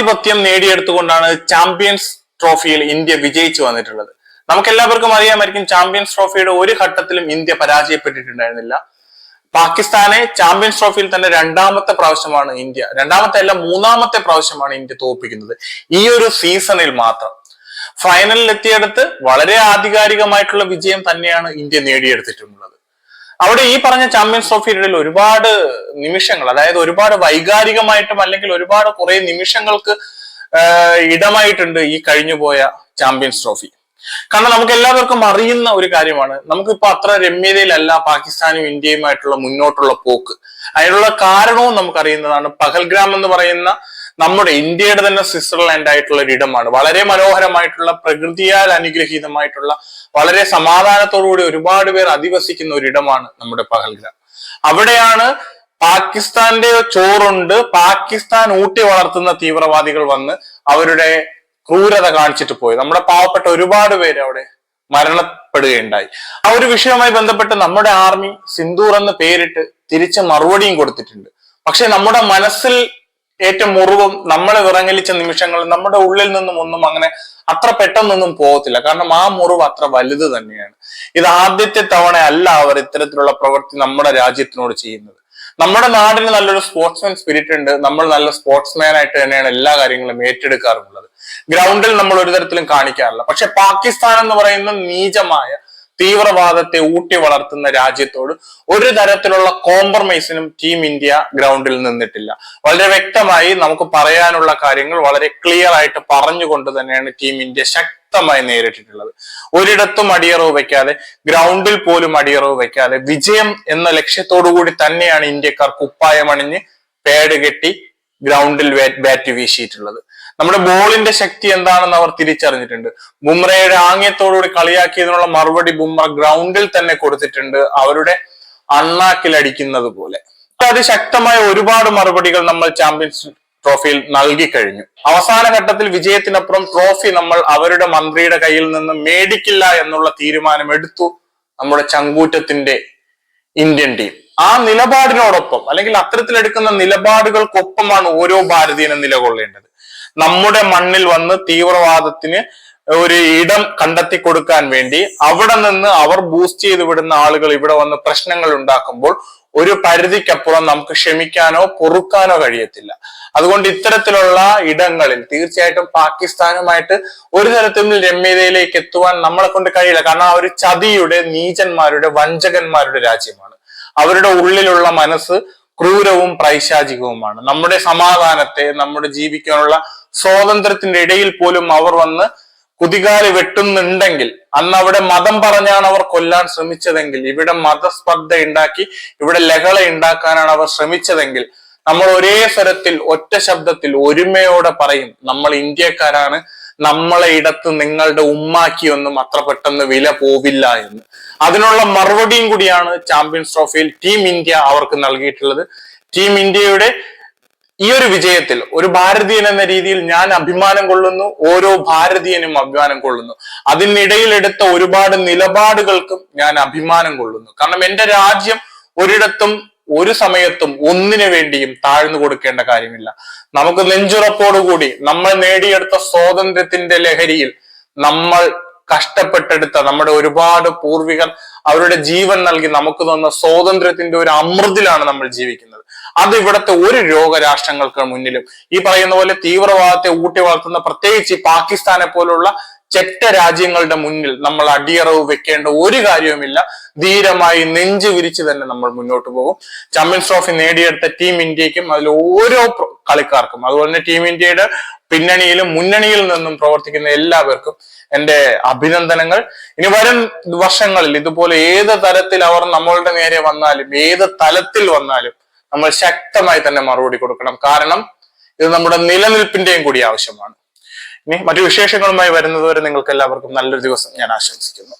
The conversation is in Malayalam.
ഏകാധിപത്യം നേടിയെടുത്തുകൊണ്ടാണ് ചാമ്പ്യൻസ് ട്രോഫിയിൽ ഇന്ത്യ വിജയിച്ചു വന്നിട്ടുള്ളത്. നമുക്ക് എല്ലാവർക്കും അറിയാമായിരിക്കും ചാമ്പ്യൻസ് ട്രോഫിയുടെ ഒരു ഘട്ടത്തിലും ഇന്ത്യ പരാജയപ്പെട്ടിട്ടുണ്ടായിരുന്നില്ല. പാകിസ്ഥാനെ ചാമ്പ്യൻസ് ട്രോഫിയിൽ തന്നെ രണ്ടാമത്തെ പ്രാവശ്യമാണ് ഇന്ത്യ രണ്ടാമത്തെ അല്ല മൂന്നാമത്തെ പ്രാവശ്യമാണ് ഇന്ത്യ തോൽപ്പിക്കുന്നത്. ഈ ഒരു സീസണിൽ മാത്രം. ഫൈനലിൽ എത്തിയെടുത്ത് വളരെ ആധികാരികമായിട്ടുള്ള വിജയം തന്നെയാണ് ഇന്ത്യ നേടിയെടുത്തിട്ടുള്ളത്. അവിടെ ഈ പറഞ്ഞ ചാമ്പ്യൻസ് ട്രോഫി ഇടയിൽ ഒരുപാട് നിമിഷങ്ങൾ അതായത് ഒരുപാട് വൈകാരികമായിട്ടും അല്ലെങ്കിൽ ഒരുപാട് കുറെ നിമിഷങ്ങൾക്ക് ഇടമായിട്ടുണ്ട് ഈ കഴിഞ്ഞു പോയ ചാമ്പ്യൻസ് ട്രോഫി കാരണം നമുക്ക് എല്ലാവർക്കും അറിയുന്ന ഒരു കാര്യമാണ്. നമുക്കിപ്പോ അത്ര രമ്യതയിലല്ല പാകിസ്ഥാനും ഇന്ത്യയുമായിട്ടുള്ള മുന്നോട്ടുള്ള പോക്ക്. അതിനുള്ള കാരണവും നമുക്കറിയുന്നതാണ്. പഹൽഗ്രാം എന്ന് പറയുന്ന നമ്മുടെ ഇന്ത്യയുടെ തന്നെ സ്വിറ്റ്സർലാൻഡ് ആയിട്ടുള്ള ഒരു ഇടമാണ്. വളരെ മനോഹരമായിട്ടുള്ള പ്രകൃതിയാൽ അനുഗ്രഹീതമായിട്ടുള്ള വളരെ സമാധാനത്തോടുകൂടി ഒരുപാട് പേർ അധിവസിക്കുന്ന ഒരു ഇടമാണ് നമ്മുടെ പഹൽഗ്രാം. അവിടെയാണ് പാകിസ്ഥാന്റെ ചോറുണ്ട് പാകിസ്ഥാൻ ഊട്ടി വളർത്തുന്ന തീവ്രവാദികൾ വന്ന് അവരുടെ ക്രൂരത കാണിച്ചിട്ട് പോയി. നമ്മുടെ പാവപ്പെട്ട ഒരുപാട് പേര് അവിടെ മരണപ്പെടുകയുണ്ടായി. ആ ഒരു വിഷയവുമായി ബന്ധപ്പെട്ട് നമ്മുടെ ആർമി സിന്ദൂർ എന്ന് പേരിട്ട് തിരിച്ച് മറുപടിയും കൊടുത്തിട്ടുണ്ട്. പക്ഷെ നമ്മുടെ മനസ്സിൽ ഏറ്റവും മുറിവും നമ്മളെ വിറങ്ങലിച്ച നിമിഷങ്ങൾ നമ്മുടെ ഉള്ളിൽ നിന്നും ഒന്നും അങ്ങനെ അത്ര പെട്ടെന്നൊന്നും പോകത്തില്ല. കാരണം ആ മുറിവ് അത്ര വലുത് തന്നെയാണ്. ഇത് ആദ്യത്തെ തവണ അല്ല അവർ ഇത്തരത്തിലുള്ള പ്രവൃത്തി നമ്മുടെ രാജ്യത്തിനോട് ചെയ്യുന്നത്. നമ്മുടെ നാടിന് നല്ലൊരു സ്പോർട്സ്മാൻ സ്പിരിറ്റ് ഉണ്ട്. നമ്മൾ നല്ല സ്പോർട്സ്മാൻ ആയിട്ട് തന്നെയാണ് എല്ലാ കാര്യങ്ങളും ഏറ്റെടുക്കാറുള്ളത്. ഗ്രൗണ്ടിൽ നമ്മൾ ഒരു തരത്തിലും കാണിക്കാറില്ല. പക്ഷെ പാകിസ്ഥാൻ എന്ന് പറയുന്ന നീചമായ തീവ്രവാദത്തെ ഊട്ടി വളർത്തുന്ന രാജ്യത്തോട് ഒരു തരത്തിലുള്ള കോംപ്രമൈസിനും ടീം ഇന്ത്യ ഗ്രൗണ്ടിൽ നിന്നിട്ടില്ല. വളരെ വ്യക്തമായി നമുക്ക് പറയാനുള്ള കാര്യങ്ങൾ വളരെ ക്ലിയർ ആയിട്ട് പറഞ്ഞുകൊണ്ട് തന്നെയാണ് ടീം ഇന്ത്യ ശക്തമായി നേരിട്ടിട്ടുള്ളത്. ഒരിടത്തും അടിയറവ് വെക്കാതെ ഗ്രൗണ്ടിൽ പോലും അടിയറവ് വെക്കാതെ വിജയം എന്ന ലക്ഷ്യത്തോടു കൂടി തന്നെയാണ് ഇന്ത്യക്കാർ കുപ്പായമണിഞ്ഞ് പേട് കെട്ടി ഗ്രൗണ്ടിൽ ബാറ്റ് വീശിയിട്ടുള്ളത്. നമ്മുടെ ബോളിന്റെ ശക്തി എന്താണെന്ന് അവർ തിരിച്ചറിഞ്ഞിട്ടുണ്ട്. ബുംറയുടെ ആംഗ്യത്തോടുകൂടി കളിയാക്കിയതിനുള്ള മറുപടി ബുംറ ഗ്രൗണ്ടിൽ തന്നെ കൊടുത്തിട്ടുണ്ട് അവരുടെ അണ്ണാക്കിലടിക്കുന്നത് പോലെ. അതിശക്തമായ ഒരുപാട് മറുപടികൾ നമ്മൾ ചാമ്പ്യൻസ് ട്രോഫിയിൽ നൽകി കഴിഞ്ഞു അവസാന ഘട്ടത്തിൽ വിജയത്തിനപ്പുറം ട്രോഫി നമ്മൾ അവരുടെ മന്ത്രിയുടെ കയ്യിൽ നിന്ന് മേടിക്കില്ല എന്നുള്ള തീരുമാനം എടുത്തു നമ്മുടെ ചങ്കൂറ്റത്തിന്റെ ഇന്ത്യൻ ടീം. ആ നിലപാടിനോടൊപ്പം അല്ലെങ്കിൽ അത്തരത്തിലെടുക്കുന്ന നിലപാടുകൾക്കൊപ്പമാണ് ഓരോ ഭാരതീയനും നിലകൊള്ളേണ്ടത്. നമ്മുടെ മണ്ണിൽ വന്ന് തീവ്രവാദത്തിന് ഒരു ഇടം കണ്ടെത്തി കൊടുക്കാൻ വേണ്ടി അവിടെ നിന്ന് അവർ ബൂസ്റ്റ് ചെയ്ത് വിടുന്ന ആളുകൾ ഇവിടെ വന്ന് പ്രശ്നങ്ങൾ ഉണ്ടാക്കുമ്പോൾ ഒരു പരിധിക്കപ്പുറം നമുക്ക് ക്ഷമിക്കാനോ പൊറുക്കാനോ കഴിയത്തില്ല. അതുകൊണ്ട് ഇത്തരത്തിലുള്ള ഇടങ്ങളിൽ തീർച്ചയായിട്ടും പാകിസ്ഥാനുമായിട്ട് ഒരു തരത്തിലും രമ്യതയിലേക്ക് എത്തുവാൻ നമ്മളെ കൊണ്ട് കഴിയില്ല. കാരണം ആ ഒരു ചതിയുടെ നീചന്മാരുടെ വഞ്ചകന്മാരുടെ രാജ്യമാണ്. അവരുടെ ഉള്ളിലുള്ള മനസ്സ് ക്രൂരവും പ്രൈശാചികവുമാണ് നമ്മുടെ സമാധാനത്തെ നമ്മുടെ ജീവിക്കാനുള്ള സ്വാതന്ത്ര്യത്തിന്റെ ഇടയിൽ പോലും അവർ വന്ന് കുതികാൽ വെട്ടുന്നുണ്ടെങ്കിൽ അന്ന് അവിടെ മതം പറഞ്ഞാണ് അവർ കൊല്ലാൻ ശ്രമിച്ചതെങ്കിൽ ഇവിടെ മതസ്പർദ്ധ ഉണ്ടാക്കി ഇവിടെ ലഹള ഉണ്ടാക്കാനാണ് അവർ ശ്രമിച്ചതെങ്കിൽ നമ്മൾ ഒരേ സ്വരത്തിൽ ഒറ്റ ശബ്ദത്തിൽ ഒരുമയോടെ പറയും നമ്മൾ ഇന്ത്യക്കാരാണ് നമ്മളെ ഇടത്ത് നിങ്ങളുടെ ഉമ്മാക്കിയൊന്നും അത്ര പെട്ടെന്ന് വില പോവില്ല എന്ന്. അതിനുള്ള മറുപടിയും കൂടിയാണ് ചാമ്പ്യൻസ് ട്രോഫിയിൽ ടീം ഇന്ത്യ അവർക്ക് നൽകിയിട്ടുള്ളത്. ടീം ഇന്ത്യയുടെ ഈ ഒരു വിജയത്തിൽ ഒരു ഭാരതീയൻ എന്ന രീതിയിൽ ഞാൻ അഭിമാനം കൊള്ളുന്നു ഓരോ ഭാരതീയനും അഭിമാനം കൊള്ളുന്നു. അതിനിടയിൽ എടുത്ത ഒരുപാട് നിലപാടുകൾക്കും ഞാൻ അഭിമാനം കൊള്ളുന്നു. കാരണം എന്റെ രാജ്യം ഒരിടത്തും ഒരു സമയത്തും ഒന്നിനു വേണ്ടിയും താഴ്ന്നു കൊടുക്കേണ്ട കാര്യമില്ല. നമുക്ക് നെഞ്ചുറപ്പോടുകൂടി നമ്മൾ നേടിയെടുത്ത സ്വാതന്ത്ര്യത്തിന്റെ ലഹരിയിൽ നമ്മൾ കഷ്ടപ്പെട്ടെടുത്ത നമ്മുടെ ഒരുപാട് പൂർവികർ അവരുടെ ജീവൻ നൽകി നമുക്ക് തന്ന സ്വാതന്ത്ര്യത്തിന്റെ ഒരു അമൃതിലാണ് നമ്മൾ ജീവിക്കുന്നത്. അത് ഇവിടുത്തെ ഒരു രോഗരാഷ്ട്രങ്ങൾക്ക് മുന്നിലും ഈ പറയുന്ന പോലെ തീവ്രവാദത്തെ ഊട്ടി വളർത്തുന്ന പ്രത്യേകിച്ച് പാകിസ്ഥാനെ പോലുള്ള ചെറ്റ രാജ്യങ്ങളുടെ മുന്നിൽ നമ്മൾ അടിയറവ് വെക്കേണ്ട ഒരു കാര്യവുമില്ല. ധീരമായി നെഞ്ചു വിരിച്ച് തന്നെ നമ്മൾ മുന്നോട്ട് പോകും. ചാമ്പ്യൻസ് ട്രോഫി നേടിയെടുത്ത ടീം ഇന്ത്യക്കും അതിൽ ഓരോ കളിക്കാർക്കും. അതുപോലെ തന്നെ ടീം ഇന്ത്യയുടെ പിന്നണിയിലും മുന്നണിയിൽ നിന്നും പ്രവർത്തിക്കുന്ന എല്ലാവർക്കും എന്റെ അഭിനന്ദനങ്ങൾ. ഇനി വരും വർഷങ്ങളിൽ ഇതുപോലെ ഏത് തരത്തിൽ അവർ നമ്മളുടെ നേരെ വന്നാലും ഏത് തലത്തിൽ വന്നാലും നമ്മൾ ശക്തമായി തന്നെ മറുപടി കൊടുക്കണം. കാരണം ഇത് നമ്മുടെ നിലനിൽപ്പിന്റെയും കൂടി ആവശ്യമാണ്. ഇനി മറ്റു വിശേഷങ്ങളുമായി വരുന്നതുവരെ നിങ്ങൾക്ക് എല്ലാവർക്കും നല്ലൊരു ദിവസം ഞാൻ ആശംസിക്കുന്നു.